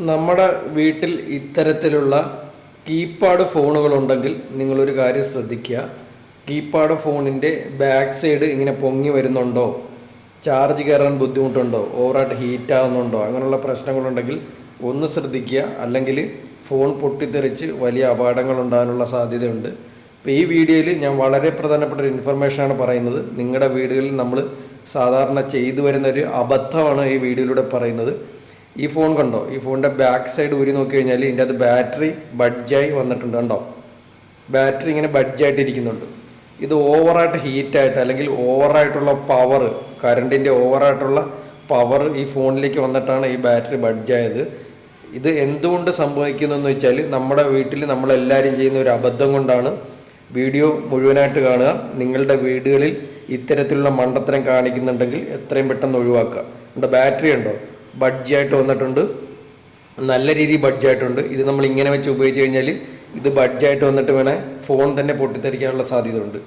നമ്മുടെ വീട്ടിൽ ഇത്തരത്തിലുള്ള കീപാഡ് ഫോണുകളുണ്ടെങ്കിൽ നിങ്ങളൊരു കാര്യം ശ്രദ്ധിക്കുക. കീപാഡ് ഫോണിന്റെ ബാക്ക് സൈഡ് ഇങ്ങനെ പൊങ്ങി വരുന്നുണ്ടോ? ചാർജ് കയറാൻ ബുദ്ധിമുട്ടുണ്ടോ? ഓവറായിട്ട് ഹീറ്റ് ആവുന്നുണ്ടോ? അങ്ങനെയുള്ള പ്രശ്നങ്ങളുണ്ടെങ്കിൽ ഒന്ന് ശ്രദ്ധിക്കുക. അല്ലെങ്കിൽ ഫോൺ പൊട്ടിത്തെറിച്ച് വലിയ അപകടങ്ങൾ ഉണ്ടാകാനുള്ള സാധ്യതയുണ്ട്. അപ്പോൾ ഈ വീഡിയോയിൽ ഞാൻ വളരെ പ്രധാനപ്പെട്ട ഒരു ഇൻഫർമേഷനാണ് പറയുന്നത്. നിങ്ങളുടെ വീടുകളിൽ നമ്മൾ സാധാരണ ചെയ്തു വരുന്ന ഒരു അബദ്ധമാണ് ഈ വീഡിയോയിലൂടെ പറയുന്നത്. ഈ ഫോൺ കണ്ടോ? ഈ ഫോണിന്റെ ബാക്ക് സൈഡ് ഊരി നോക്കി കഴിഞ്ഞാൽ ഇതിന്റെ അത് ബാറ്ററി ബഡ്ജായി വന്നിട്ടുണ്ട് കണ്ടോ? ബാറ്ററി ഇങ്ങനെ ബഡ്ജായിട്ട് ഇരിക്കുന്നുണ്ട്. ഇത് ഓവറായിട്ട് ഹീറ്റായിട്ട് അല്ലെങ്കിൽ ഓവറായിട്ടുള്ള പവർ കറണ്ടിന്റെ ഓവറായിട്ടുള്ള പവർ ഈ ഫോണിലേക്ക് വന്നിട്ടാണ് ഈ ബാറ്ററി ബഡ്ജായത് ഇത് എന്തുകൊണ്ട് സംഭവിക്കുന്നു എന്ന് വെച്ചാൽ നമ്മുടെ വീട്ടിൽ നമ്മളെല്ലാവരും ചെയ്യുന്ന ഒരു അബദ്ധം കൊണ്ടാണ് വീഡിയോ മുഴുവനായിട്ട് കാണുക. നിങ്ങളുടെ വീടുകളിൽ ഇത്തരത്തിലുള്ള മണ്ടത്തരം കാണിക്കുന്നുണ്ടെങ്കിൽ എത്രയും പെട്ടെന്ന് ഒഴിവാക്കുക. നമ്മുടെ ബാറ്ററി ഉണ്ടോ? ബഡ്ജായിട്ട് വന്നിട്ടുണ്ട്. നല്ല രീതിയിൽ ബഡ്ജായിട്ടുണ്ട് ഇത് നമ്മൾ ഇങ്ങനെ വെച്ച് ഉപയോഗിച്ച് കഴിഞ്ഞാൽ ഇത് ബഡ്ജായിട്ട് വന്നിട്ട് വേണേൽ ഫോൺ തന്നെ പൊട്ടിത്തെറിക്കാനുള്ള സാധ്യതയുണ്ട്.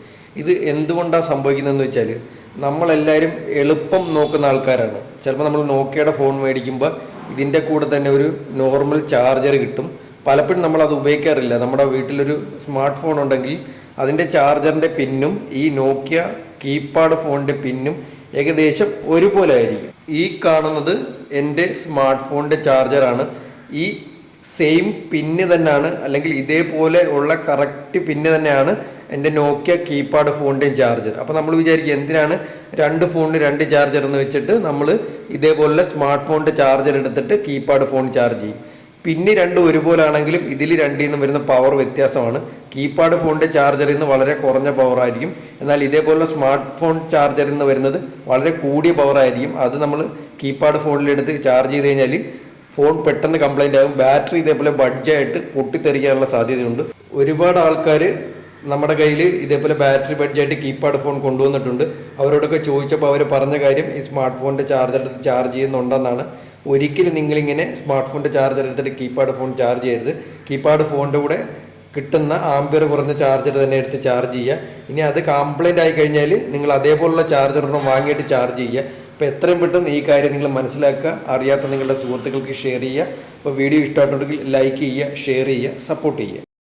ഇത് എന്തുകൊണ്ടാണ് സംഭവിക്കുന്നതെന്ന് വെച്ചാൽ നമ്മളെല്ലാവരും എളുപ്പം നോക്കുന്ന ആൾക്കാരാണ്. ചിലപ്പോൾ നമ്മൾ നോക്കിയുടെ ഫോൺ മേടിക്കുമ്പോൾ ഇതിന്റെ കൂടെ തന്നെ ഒരു നോർമൽ ചാർജർ കിട്ടും. പലപ്പോഴും നമ്മൾ അത് ഉപയോഗിക്കാറില്ല. നമ്മുടെ വീട്ടിലൊരു സ്മാർട്ട് ഫോൺ ഉണ്ടെങ്കിൽ അതിന്റെ ചാർജറിന്റെ പിന്നും ഈ നോക്കിയ കീപാഡ് ഫോണിന്റെ പിന്നും ഏകദേശം ഒരുപോലെ ആയിരിക്കും. ഈ കാണുന്നത് എന്റെ സ്മാർട്ട് ഫോണിന്റെ ചാർജറാണ്. ഈ സെയിം പിന്ന് തന്നെയാണ് അല്ലെങ്കിൽ ഇതേപോലെ ഉള്ള കറക്റ്റ് പിന്ന് തന്നെയാണ് എന്റെ നോക്കിയ കീപാഡ് ഫോണിന്റെയും ചാർജർ. അപ്പോൾ നമ്മൾ വിചാരിക്കുക എന്തിനാണ് രണ്ട് ഫോണിന് രണ്ട് ചാർജർ എന്ന് വെച്ചിട്ട് നമ്മൾ ഇതേപോലെ സ്മാർട്ട് ഫോണിന്റെ ചാർജർ എടുത്തിട്ട് കീപാഡ് ഫോൺ ചാർജ് ചെയ്യും. പിന്നെ രണ്ടും ഒരുപോലെ ആണെങ്കിലും ഇതിൽ രണ്ടിൽ നിന്നും വരുന്ന പവർ വ്യത്യാസമാണ്. കീപാഡ് ഫോണിന്റെ ചാർജറിൽ നിന്ന് വളരെ കുറഞ്ഞ പവർ ആയിരിക്കും. എന്നാൽ ഇതേപോലുള്ള സ്മാർട്ട് ഫോൺ ചാർജറിൽ നിന്ന് വരുന്നത് വളരെ കൂടിയ പവർ ആയിരിക്കും. അത് നമ്മൾ കീപാഡ് ഫോണിലെടുത്ത് ചാർജ് ചെയ്ത് കഴിഞ്ഞാൽ ഫോൺ പെട്ടെന്ന് കംപ്ലൈന്റ് ആകും. ബാറ്ററി ഇതേപോലെ ബഡ്ജായിട്ട് പൊട്ടിത്തെറിക്കാനുള്ള സാധ്യതയുണ്ട്. ഒരുപാട് ആൾക്കാർ നമ്മുടെ കയ്യിൽ ഇതേപോലെ ബാറ്ററി ബഡ്ജായിട്ട് കീപാഡ് ഫോൺ കൊണ്ടുവന്നിട്ടുണ്ട്. അവരോടൊക്കെ ചോദിച്ചപ്പോൾ അവർ പറഞ്ഞ കാര്യം ഈ സ്മാർട്ട് ഫോണിന്റെ ചാർജർ ചാർജ് ചെയ്യുന്നുണ്ടെന്നാണ്. ഒരിക്കലും നിങ്ങളിങ്ങനെ സ്മാർട്ട് ഫോണിന്റെ ചാർജർ എടുത്തിട്ട് കീപാഡ് ഫോൺ ചാർജ് ചെയ്യരുത്. കീപാഡ് ഫോണിന്റെ കൂടെ കിട്ടുന്ന ആംബിയർ കുറഞ്ഞ ചാർജർ തന്നെ എടുത്ത് ചാർജ് ചെയ്യുക. ഇനി അത് കംപ്ലൈന്റ് ആയി കഴിഞ്ഞാൽ നിങ്ങൾ അതേപോലുള്ള ചാർജർ ഒന്നും വാങ്ങിയിട്ട് ചാർജ് ചെയ്യുക. അപ്പോൾ എത്രയും പെട്ടെന്ന് ഈ കാര്യം നിങ്ങൾ മനസ്സിലാക്കുക. അറിയാത്ത നിങ്ങളുടെ സുഹൃത്തുക്കൾക്ക് ഷെയർ ചെയ്യുക. അപ്പോൾ വീഡിയോ ഇഷ്ടമായിട്ടുണ്ടെങ്കിൽ ലൈക്ക് ചെയ്യുക ഷെയർ ചെയ്യുക സപ്പോർട്ട് ചെയ്യുക.